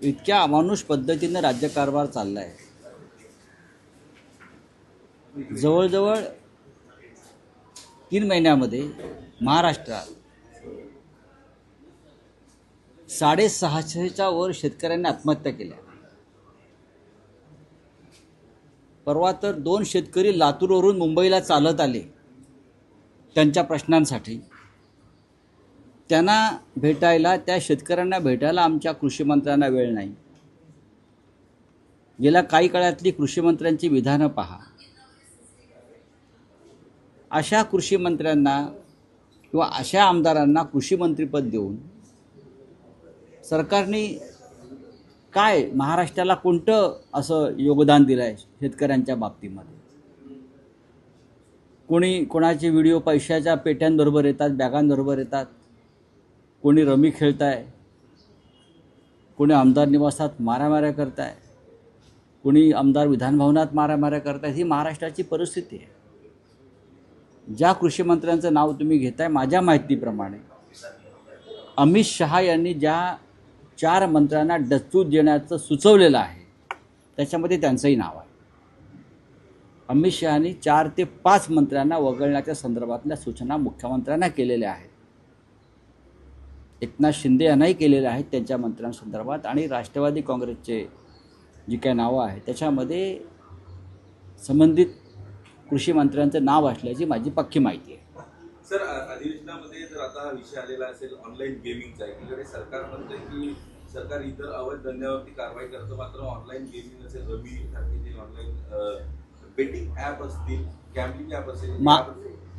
इतक्या अमानुष पद्धतीनं राज्यकारभार चालला आहे जवळजवळ तीन महिन्यामध्ये महाराष्ट्रात साडेसहाशेच्या वर शेतकऱ्यांनी आत्महत्या केल्या. परवा तर दोन शेतकरी लातूरवरून मुंबईला चालत आले त्यांच्या प्रश्नांसाठी. त्यांना भेटायला त्या शेतकऱ्यांना भेटायला आमच्या कृषीमंत्र्यांना वेळ नाही. गेल्या काही काळातली कृषीमंत्र्यांची विधानं पहा. अशा कृषीमंत्र्यांना किंवा अशा आमदारांना कृषीमंत्रीपद देऊन सरकारने काय महाराष्ट्राला कोणतं असं योगदान दिलं आहे शेतकऱ्यांच्या बाबतीमध्ये? कोणी कोणाचे व्हिडिओ पैशाच्या पेट्यांबरोबर येतात बॅगांबरोबर येतात? कोणी रमी खेळताय कोणी आमदार निवासात मारामाऱ्या करताय कोणी आमदार विधानभवनात मारामाऱ्या करतायत ही महाराष्ट्राची परिस्थिती आहे. ज्या कृषी मंत्र्यांचं नाव तुम्ही घेताय माझ्या माहितीप्रमाणे अमित शहा यांनी ज्या चार मंत्र्यांना डच्चू देण्याचं सुचवलेलं आहे त्याच्यामध्ये त्यांचंही नाव आहे. अमित शहानी चार ते पाच मंत्र्यांना वगळण्याच्या संदर्भातल्या सूचना मुख्यमंत्र्यांना केलेल्या आहेत. एकनाथ शिंदे यांनाही केलेल्या आहेत त्यांच्या मंत्र्यांसंदर्भात. आणि राष्ट्रवादी काँग्रेसचे जी काही नावं आहेत त्याच्यामध्ये संबंधित कृषी मंत्र्यांचं नाव असल्याची माझी पक्की माहिती आहे. सर अधिवेशनामध्ये जर आता हा विषय आलेला असेल ऑनलाईन गेमिंगचा एकीकडे सरकार म्हणतंय की सरकार इतर अवैध धंद्यावरती कारवाई करतं मात्र ऑनलाईन गेमिंग असेल रमी सारखे जे ऑनलाईन बेटिंग ऍप असतील गॅम्बलिंग ऍप असेल मा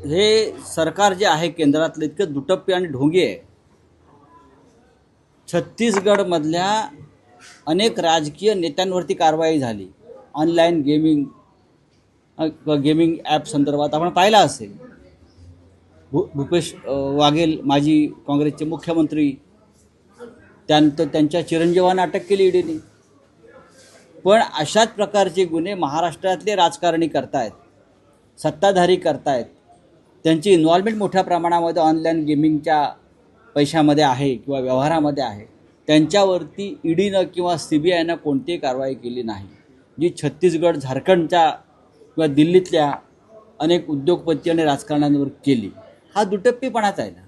हे सरकार जे आहे केंद्रातलं इतकं दुटप्पी आणि ढोंगी आहे. छत्तीसगडमधल्या अनेक राजकीय नेत्यांवरती कारवाई झाली. ऑनलाईन गेमिंग गेमिंग ॲप संदर्भात आपण पाहिला असेल. भू भूपेश वाघेल माजी काँग्रेसचे मुख्यमंत्री त्यानंतर त्यांच्या चिरंजीवांना अटक केली ईडीने. पण अशाच प्रकारचे गुन्हे महाराष्ट्रातले राजकारणी करतायत सत्ताधारी करतायत. त्यांची इन्व्हॉल्वमेंट मोठ्या प्रमाणामध्ये ऑनलाईन गेमिंगच्या पैशामध्ये आहे किंवा व्यवहारामध्ये आहे त्यांच्यावरती ईडीनं किंवा सी बी आयनं कोणतीही कारवाई केली नाही. जी छत्तीसगड झारखंडच्या किंवा दिल्लीतल्या अनेक उद्योगपती आणि राजकारण्यांवर केली हा दुटप्पीपणाच आहे ना.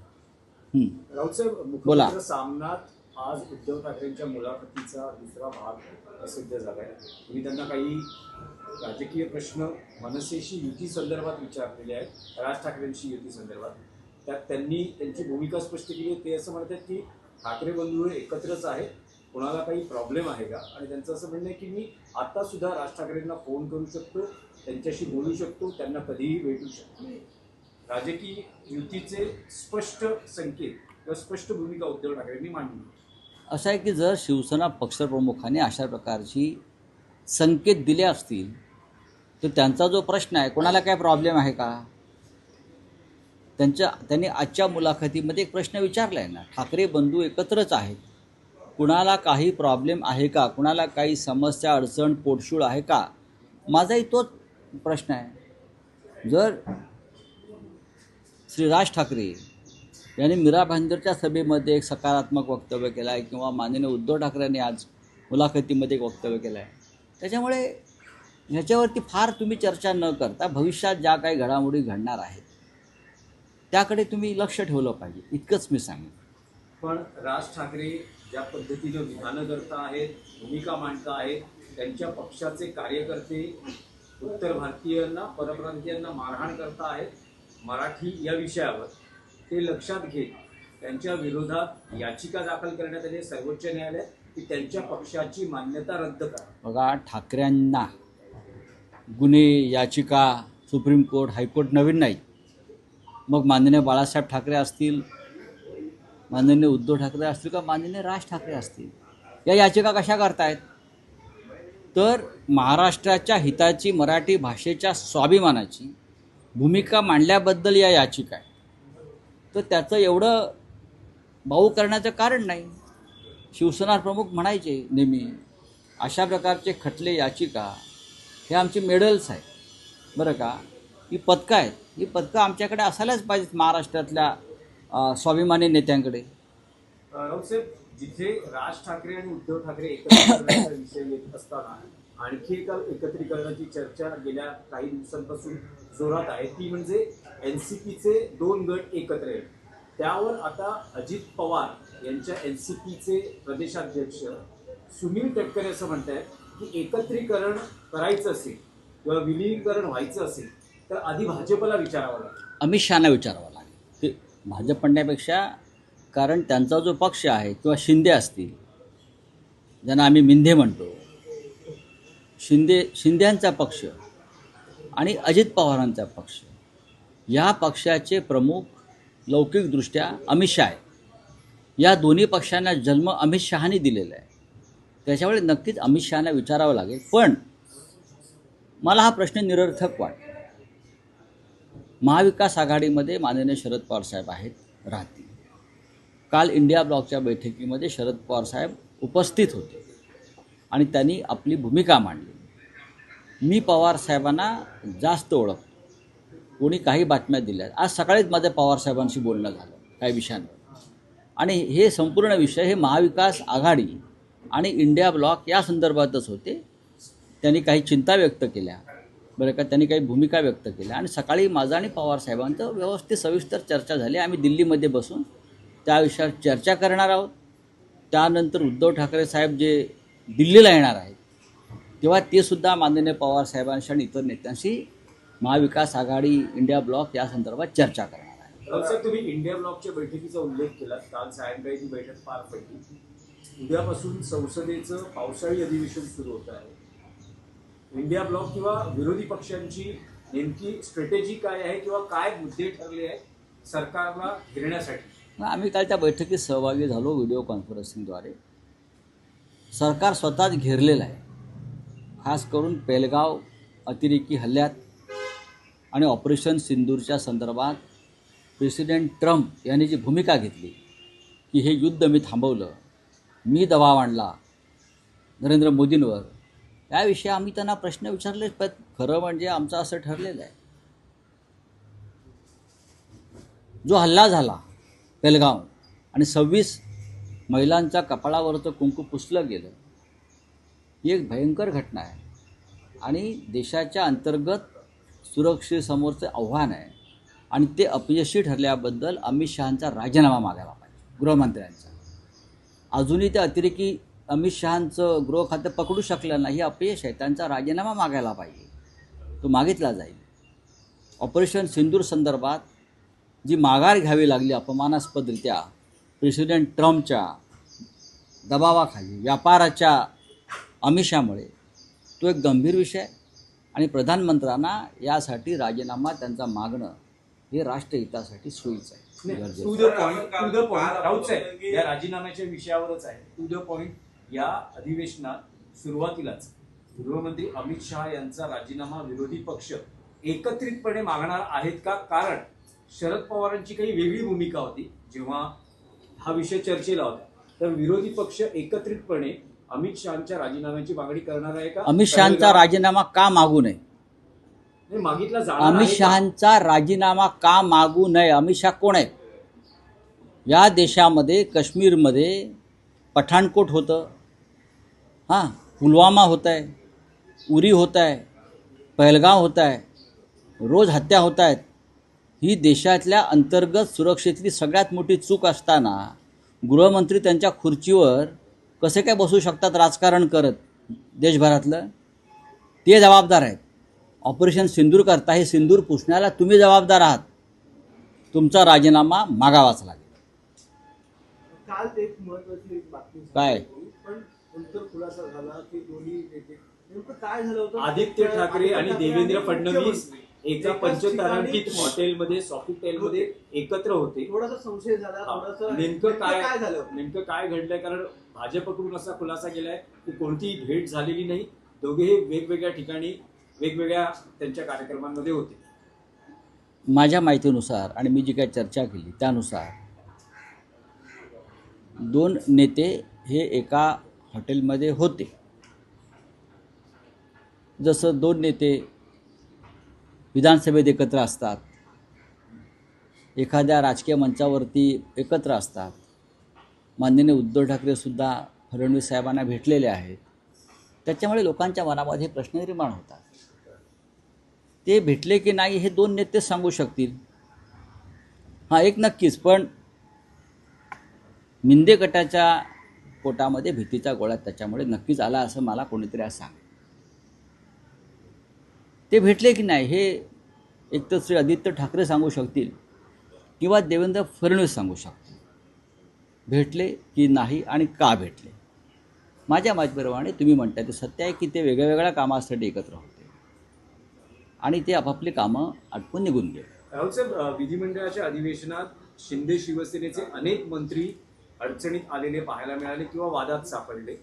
बोला. सामनात आज उद्धव ठाकरेंच्या मुलाखतीचा दुसरा भाग प्रसिद्ध झालाय. तुम्ही त्यांना काही राजकीय प्रश्न मनसेशी युती संदर्भात विचारलेले आहेत राज ठाकरेंशी युती संदर्भात. त्यात त्यांनी त्यांची भूमिका स्पष्ट केली ते असं म्हणतात की ठाकरे बंधू हे एकत्रच आहेत कोणाला काही प्रॉब्लेम आहे का? आणि त्यांचं असं म्हणणं आहे की मी आत्तासुद्धा राज ठाकरेंना फोन करू शकतो त्यांच्याशी बोलू शकतो त्यांना कधीही भेटू शकतो. राजकीय युतीचे स्पष्ट संकेत किंवा स्पष्ट भूमिका उद्धव ठाकरेंनी मांडली. असं आहे की जर शिवसेना पक्षप्रमुखाने अशा प्रकारची संकेत दिले असतील तर त्यांचा जो प्रश्न आहे कोणाला काय प्रॉब्लेम आहे का? त्यांच्या त्यांनी आजच्या मुलाखतीमध्ये एक प्रश्न विचारला आहे ना ठाकरे बंधू एकत्रच आहेत. कुणाला काही प्रॉब्लेम आहे का? कुणाला काही समस्या अडचण पोटशूळ आहे का? माझाही तोच प्रश्न आहे. जर श्री राज ठाकरे यांनी मीरा भाईंदरच्या सभेमध्ये एक सकारात्मक वक्तव्य केलं आहे किंवा माननीय उद्धव ठाकरेंनी आज मुलाखतीमध्ये एक वक्तव्य केलं आहे त्याच्यामुळे ह्याच्यावरती फार तुम्ही चर्चा न करता भविष्यात ज्या काही घडामोडी घडणार आहेत त्याकडे तुम्ही लक्ष ठेवलं पाहिजे. इतकंच मी सांगेन. पण राज ठाकरे ज्या पद्धतीनं विधानं करता आहेत भूमिका मांडता आहेत त्यांच्या पक्षाचे कार्यकर्ते उत्तर भारतीयांना परप्रांतीयांना मारहाण करता आहेत मराठी या विषयावर ते लक्षात घेत त्यांच्या विरोधात याचिका दाखल करण्यात आली सर्वोच्च न्यायालयात की त्यांच्या पक्षाची मान्यता रद्द करा. बघा ठाकरेंना गुन्हे याचिका सुप्रीम कोर्ट हायकोर्ट नवीन नाही मग माननीय बाळासाहेब ठाकरे असतील माननीय उद्धव ठाकरे असतील का माननीय राज ठाकरे असतील या याचिका कशा करतायत? तर महाराष्ट्राच्या हिताची मराठी भाषेच्या स्वाभिमानाची भूमिका मांडल्याबद्दल या याचिका आहे तर त्याचं एवढं भाऊ करण्याचं कारण नाही. शिवसेना प्रमुख म्हणायचे नेहमी अशा प्रकारचे खटले याचिका हे आमचे मेडल्स आहेत. बरं का? ही पदकं आहेत. ही पदकं आमच्याकडे असायलाच पाहिजेत महाराष्ट्रातल्या स्वाभिमानी नेत्यांकडे. साहेब जिथे राज ठाकरे आणि उद्धव ठाकरे एकत्र विषय येत असताना आणखी एका एकत्रीकरणाची चर्चा गेल्या काही दिवसांपासून जोरात आहे. ती म्हणजे एनसीपीचे दोन गट एकत्र आहेत. त्यावर आता अजित पवार यांच्या एनसीपीचे प्रदेशाध्यक्ष सुनील तटकरे असं म्हणत आहेत की एकत्रीकरण करायचं असेल किंवा विलीनीकरण व्हायचं असेल तर आधी भाजपला विचारावं लागेल. अमित शहाना विचारावं लागेल. की भाजप म्हणण्यापेक्षा कारण त्यांचा जो पक्ष आहे किंवा शिंदे असतील ज्यांना आम्ही मिंधे म्हणतो शिंदे शिंद्यांचा पक्ष आणि अजित पवारांचा पक्ष या पक्षाचे प्रमुख लौकिकदृष्ट्या अमित शहा आहे या दोन्ही पक्षांना जन्म अमित शहानी दिलेला आहे. त्याच्यामुळे नक्कीच अमित शहाना विचारावं लागेल. पण मला हा प्रश्न निरर्थक वाटतो. महाविकास आघाडीमध्ये माननीय शरद पवार साहेब आहेत राहतील. काल इंडिया ब्लॉकच्या बैठकीमध्ये शरद पवार साहेब उपस्थित होते आणि त्यांनी आपली भूमिका मांडली. मी पवार साहेबांना जास्त ओळखतो. कोणी काही बातम्या दिल्या. आज सकाळीच माझं पवार साहेबांशी बोलणं झालं काही विषयांवर. आणि हे संपूर्ण विषय हे महाविकास आघाडी आणि इंडिया ब्लॉक या संदर्भातच होते. त्यांनी काही चिंता व्यक्त केल्या. बरं का त्यांनी काही भूमिका व्यक्त केल्या. आणि सकाळी माझा आणि पवार साहेबांचं व्यवस्थित सविस्तर चर्चा झाली. आम्ही दिल्लीमध्ये बसून त्या विषयावर चर्चा करणार आहोत. त्यानंतर उद्धव ठाकरे साहेब जे दिल्लीला येणार आहेत तेव्हा ते सुद्धा माननीय पवार साहेबांशी आणि इतर नेत्यांशी महाविकास आघाडी इंडिया ब्लॉक या संदर्भात चर्चा करणार आहे तुम्ही इंडिया ब्लॉकच्या बैठकीचा उल्लेख केला काल सायंकाळी ती बैठक पार पडली उद्यापासून संसदेचं पावसाळी अधिवेशन सुरू होत आहे. इंडिया ब्लॉक किंवा विरोधी पक्षांची नेमकी स्ट्रॅटेजी काय आहे किंवा काय मुद्दे ठरले आहेत सरकारला घेण्यासाठी? आम्ही काल त्या बैठकीत सहभागी झालो व्हिडिओ कॉन्फरन्सिंगद्वारे. सरकार स्वतःच घेरलेलं आहे. खास करून पेलगाव अतिरेकी हल्ल्यात आणि ऑपरेशन सिंदूरच्या संदर्भात प्रेसिडेंट ट्रम्प यांनी जी भूमिका घेतली की हे युद्ध मी थांबवलं मी दबाव आणला नरेंद्र मोदींवर त्याविषयी आम्ही त्यांना प्रश्न विचारले पण खरं म्हणजे आमचं असं ठरलेलं आहे. जो हल्ला झाला पेलगाव आणि सव्वीस महिलांच्या कपाळावरचं कुंकू पुसलं गेलं ही एक भयंकर घटना आहे. आणि देशाच्या अंतर्गत सुरक्षेसमोरचं आव्हान आहे. आणि ते अपयशी ठरल्याबद्दल अमित शहांचा राजीनामा मागायला पाहिजे गृहमंत्र्यांचा. अजूनही त्या अतिरेकी अमित शहांचं गृह खातं पकडू शकलं नाही हे अपयश आहे. त्यांचा राजीनामा मागायला पाहिजे. तो मागितला जाईल. ऑपरेशन सिंदूर संदर्भात जी माघार घ्यावी लागली अपमानास्पदरित्या प्रेसिडेंट ट्रम्पच्या दबावाखाली व्यापाराच्या आमिषामुळे तो एक गंभीर विषय आणि प्रधानमंत्र्यांना यासाठी राजीनामा त्यांचा मागणं हे राष्ट्रहितासाठी सोयीचं आहे. टू. द राऊत साहेब या राजीनाम्याच्या विषयावरच आहे. टू द पॉइंट या अधिवेशनात सुरुवातीलाच गृहमंत्री अमित शहा यांचा राजीनामा विरोधी पक्ष एकत्रितपणे मागणार आहेत का? कारण शरद पवारांची काही वेगळी भूमिका होती. जेव्हा हा विषय चर्चेला होता तर विरोधी पक्ष एकत्रितपणे अमित शहाच्या राजीनाम्याची मागणी करणार आहे का? अमित शहांचा राजीनामा का मागू नये? मागितला अमित? शहांचा राजीनामा का मागू नये? अमित शहा कोण आहेत? या देशामध्ये काश्मीरमध्ये पठाणकोट होतं. हां पुलवामा होत आहे उरी होत आहे पहलगाव होत आहे रोज हत्या होत आहेत ही देशातल्या अंतर्गत सुरक्षेतली सगळ्यात मोठी चूक असताना गृहमंत्री त्यांच्या खुर्चीवर कसे काय बसू शकतात राजकारण करत देशभरातलं? ते जबाबदार आहेत. ऑपरेशन सिंदूर करता हे सिंदूर पुसण्याला तुम्ही जबाबदार आहात. तुमचा राजीनामा मागावाच लागेल. काल एक महत्वाची एक बातमी काय? नंतर खुलासा झाला की दोन्ही नेते नेमकं काय झालं होतं? आदित्य ठाकरे आणि देवेंद्र फडणवीस एका पंचतारांकित हॉटेलमध्ये सॉफिटेलमध्ये एकत्र होते. थोडासा संशय झाला. थोडासा नेमकं काय काय झालं? नेमकं काय घडलंय? कारण भाजपकडून असा खुलासा केलाय की कोणतीही भेट झालेली नाही. दोघेही वेगवेगळ्या ठिकाणी वेगवेगळ्या त्यांच्या कार्यक्रमांमध्ये होते. माझ्या माहितीनुसार आणि मी जी काही चर्चा केली त्यानुसार दोन नेते हे एका हॉटेलमध्ये होते. जसं दोन नेते विधानसभेत एकत्र असतात एखाद्या राजकीय मंचावरती एकत्र असतात. माननीय उद्धव ठाकरेसुद्धा फडणवीस साहेबांना भेटलेले आहेत. त्याच्यामुळे लोकांच्या मनामध्ये प्रश्न निर्माण होतात. ते भेटले की नाही हे दोन नेतेच सांगू शकतील. हां एक नक्कीच पण मिंदे गटाच्या पोटामध्ये भीतीचा गोळा त्याच्यामुळे नक्कीच आला असं मला कोणीतरी आज सांग ते भेटले की नाही हे एक तर श्री आदित्य ठाकरे सांगू शकतील किंवा देवेंद्र फडणवीस सांगू शकतील. भेटले की नाही आणि का भेटले? माझ्या माहितीप्रमाणे तुम्ही म्हणताय ते सत्य आहे की ते वेगळ्या वेगळ्या कामासाठी एकत्र होते. आणि ते आपापली कामं आटपून निघून गेले. राहुल साहेब विधिमंडळाच्या अधिवेशनात शिंदे शिवसेनेचे अनेक मंत्री अडचणीत आलेले पाहायला मिळाले किंवा वादात सापडले.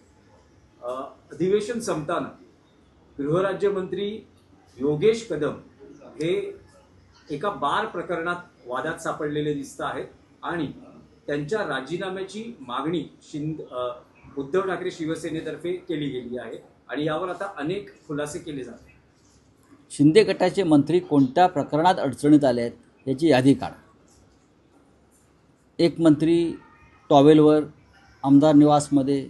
अधिवेशन संपताना गृहराज्यमंत्री योगेश कदम हे एका बार प्रकरणात वादात सापडलेले दिसत आहेत आणि त्यांच्या राजीनाम्याची मागणी शिंद उद्धव ठाकरे शिवसेनेतर्फे केली गेली आहे आणि यावर आता अनेक खुलासे केले जात शिंदे गटाचे मंत्री कोणत्या प्रकरणात अडचणीत आले आहेत याची यादी काढा. एक मंत्री टॉवेलवर आमदार निवासमध्ये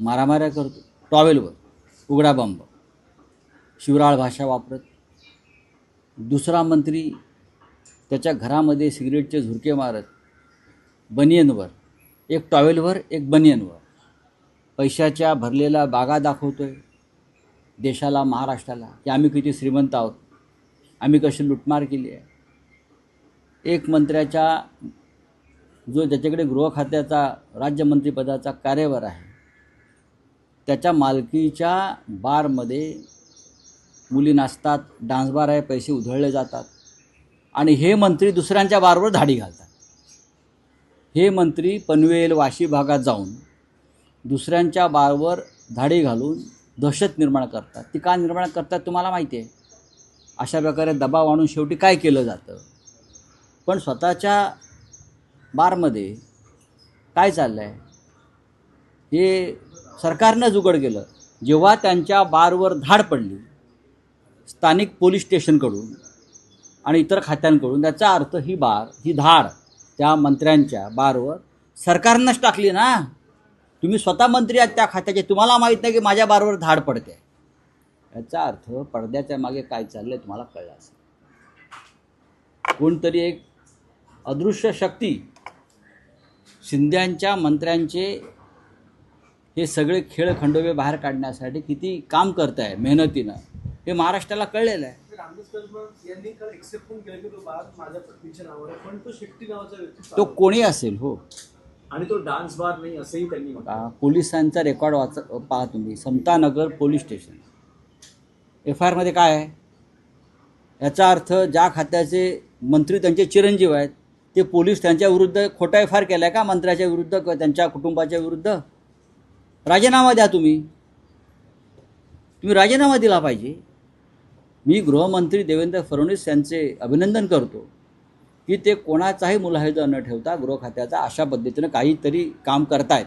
मारामाऱ्या करतो. टॉवेलवर उघडा बंब. शिवराळ भाषा वापरत दुसरा मंत्री त्याच्या घरामध्ये सिगरेटचे झुरके मारत बनियनवर. एक टॉवेलवर एक बनियनवर. पैशाच्या भरलेल्या बागा दाखवतो आहे देशाला महाराष्ट्राला की आम्ही किती श्रीमंत आहोत. आम्ही कशी लुटमार केली आहे. एक मंत्र्याच्या जो ज्याच्याकडे गृह खात्याचा राज्यमंत्रीपदाचा कार्यभार आहे त्याच्या मालकीच्या बारमध्ये मुली नाचतात डान्स बार आहे पैसे उधळले जातात आणि हे मंत्री दुसऱ्यांच्या बारवर धाडी घालतात. हे मंत्री पनवेल वाशी भागात जाऊन दुसऱ्यांच्या बारवर धाडी घालून दहशत निर्माण करतात. ती का निर्माण करतात तुम्हाला माहिती आहे? अशा प्रकारे दबाव आणून शेवटी काय केलं जातं? पण स्वतःच्या बारमध्ये काय चाललं आहे हे सरकारनंच उघड केलं. जेव्हा त्यांच्या बारवर धाड पडली स्थानिक पोलीस स्टेशनकडून आणि इतर खात्यांकडून त्याचा अर्थ ही बार ही धाड त्या मंत्र्यांच्या बारवर सरकारनंच टाकली ना? तुम्ही स्वतः मंत्री आहात त्या खात्याचे. तुम्हाला माहीत नाही की माझ्या बारवर धाड पडते. याचा अर्थ पडद्याच्या मागे काय चाललं आहे तुम्हाला कळलं असेल. कोणतरी एक अदृश्य शक्ती. शिंद्यांच्या मंत्र्यांचे हे सगळे खेळ खंडोबे बाहेर काढण्यासाठी किती काम करत आहे मेहनतीनं हे महाराष्ट्राला कळलेलं आहे. तो. कोणी असेल? हो. आणि तो डान्स बार नाही असंही त्यांनी पोलिसांचा रेकॉर्ड वाच पहा तुम्ही. Samatanagar police station. F I आरमध्ये काय आहे? याचा अर्थ ज्या खात्याचे मंत्री त्यांचे चिरंजीव आहेत ते पोलीस त्यांच्या विरुद्ध खोटा केला आहे का? मंत्र्याच्या विरुद्ध किंवा त्यांच्या कुटुंबाच्या विरुद्ध? राजीनामा द्या तुम्ही. तुम्ही राजीनामा दिला पाहिजे. मी गृहमंत्री देवेंद्र फडणवीस यांचे अभिनंदन करतो की ते कोणाचाही मुलाहिजा न ठेवता गृह खात्याचा अशा पद्धतीनं काहीतरी काम करतायत.